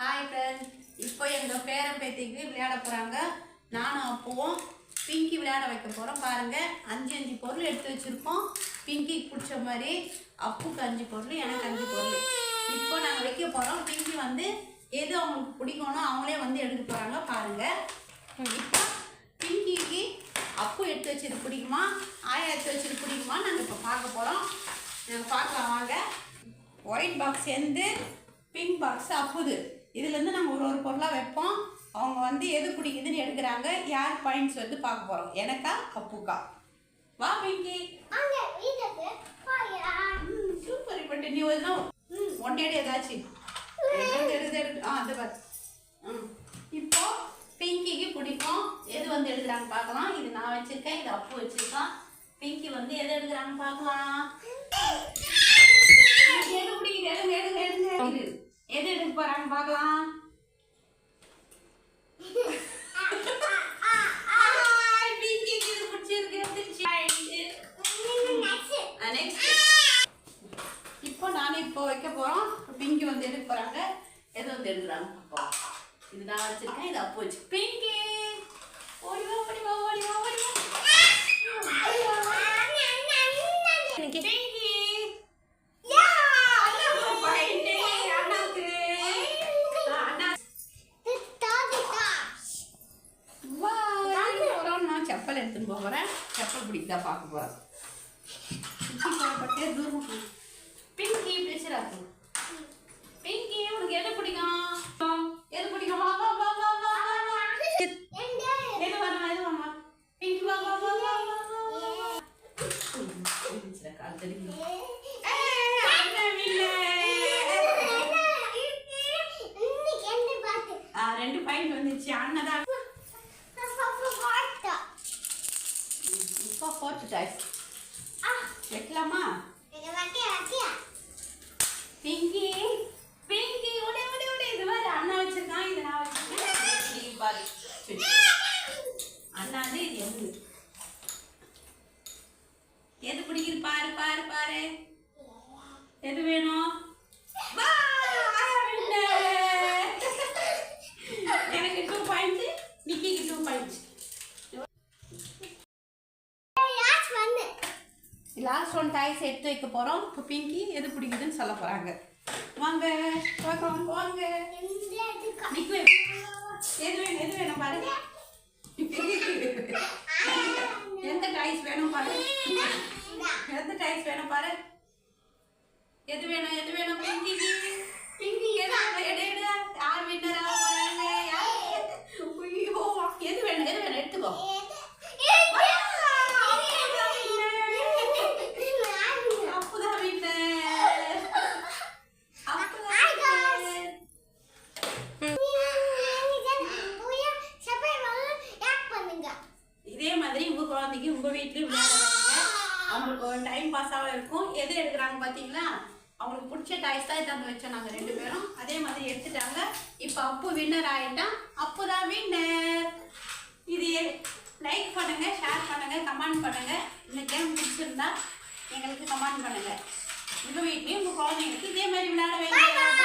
Hi friend இப்போ எங்கள் பேரன் பேத்திக்கு விளையாட போகிறாங்க நானும் அப்பவும் பிங்கி விளையாட வைக்க போகிறோம் பாருங்கள் அஞ்சு அஞ்சு பொருள் எடுத்து வச்சுருக்கோம். பிங்கிக்கு பிடிச்ச மாதிரி அப்புக்கு அஞ்சு பொருள் எனக்கு அஞ்சு பொருள். இப்போ நாங்கள் வைக்க போகிறோம் பிங்கி வந்து எது அவங்களுக்கு பிடிக்கணும் அவங்களே வந்து எடுத்து போகிறாங்க பாருங்கள் இப்போ பிங்கிக்கு அப்பு எடுத்து வச்சது பிடிக்குமா? ஆயா எடுத்து வச்சது பிடிக்குமா? நாங்கள் இப்போ பார்க்க போகிறோம் நாங்கள் பார்க்கலாம் வாங்க. White box and pink box அப்புது. இதுலேருந்து நம்ம ஒரு ஒரு பொருளாக வைப்போம். அவங்க வந்து எது பிடிக்குதுன்னு எடுக்கிறாங்க. யார் பாயிண்ட்ஸ் வந்து பார்க்க போகிறோம் எனக்கா அப்புக்கா? வா பிங்கி. சூப்பர் இப்போ நீ வந்து ஒன் டேட் ஏதாச்சும் ஆ அது பாரு. ம். இப்போ பிங்கிக்கு பிடிக்கும். எது வந்து எடுக்கிறாங்க பார்க்கலாம். இது நான் வச்சிருக்கேன் இது அப்பு வச்சிருக்கான் பிங்கி வந்து எது எடுக்கிறாங்க பார்க்கலாம் எனக்கு எது பிடிக்குது எடுங்க எடுங்க எடுங்க இது எது எடுக்க போறாங்க பார்க்கலாம் ஆய், பிங்கிக்கு இது பிடிச்சிருக்கு எடுத்துருச்சு. ஆ, next. இப்போ வைக்க போறோம். பிங்கி வந்து எடுக்க போறாங்க. எது வந்து எடுக்கிறாங்க பார்ப்போம். இது நான் வச்சிருக்கேன். இது அப்போ வச்சு பிங்கி! ஓடி வா ஓடி வா ஓடி வா ஓடி வா பிங்கி செப்பல் எடுத்துன்னு போக போறேன். செப்பல் பிடிக்குதா பார்க்க போறேன் இருந்துச்சுடா, கால் தடுக்கி. ரெண்டு பாயிண்ட் வந்துச்சு அண்ணன் தான் இப்போ ஃபோர்த் டைஸ் வைக்கலாமா பிங்கி பிங்கி உடே உடே உடே இது மாதிரி அண்ணா வச்சிருக்கான் இது நான் வச்சிருக்கேன் பாரு அண்ணா வந்து இது எது எது பிடிக்குது பாரு பாரு. எது வேணும்? எனக்கு டூ பாயிண்ட் நிக்கிக்கு டூ லாஸ்ட் ஒன் டாய்ஸ் எடுத்து வைக்க போறோம். இப்போ பிங்கி எது பிடிக்குதுன்னு சொல்ல போறாங்க. வாங்க பார்க்கலாம். வாங்க. நிக்கு. எது வேணும் எது வேணும் பாருங்க எந்த டாய்ஸ் வேணும் பாரு. எந்த டாய்ஸ் வேணும் பாரு. எது வேணும் எது வேணும்? பிங்கி பிங்கி எது? எடு எடு. யார் வின்னரா போறாங்க? யார்? ஐயோ எது வேணும் எது வேணும்? எடுத்துக்கோ. இதே மாதிரி உங்க குழந்தைக்கு உங்க வீட்லயும் விளையாடுறாங்க அவங்களுக்கு ஒரு டைம் பாஸாகவும் இருக்கும். எது எடுக்கிறாங்க பார்த்தீங்களா? அவங்களுக்கு பிடிச்ச டாய்ஸ் தான் எடுத்து வச்சோம் நாங்கள் ரெண்டு பேரும். அதே மாதிரி எடுத்துட்டாங்க. இப்போ அப்பு வின்னர் ஆகிட்டான் அப்பு தான் வின்னர் இது லைக் பண்ணுங்க ஷேர் பண்ணுங்க கமெண்ட் பண்ணுங்க. இந்த கேம் பிடிச்சிருந்தா எங்களுக்கு கமெண்ட் பண்ணுங்க. உங்கள் வீட்லேயும் உங்கள் குழந்தைங்களுக்கு இதே மாதிரி விளையாட வைங்க.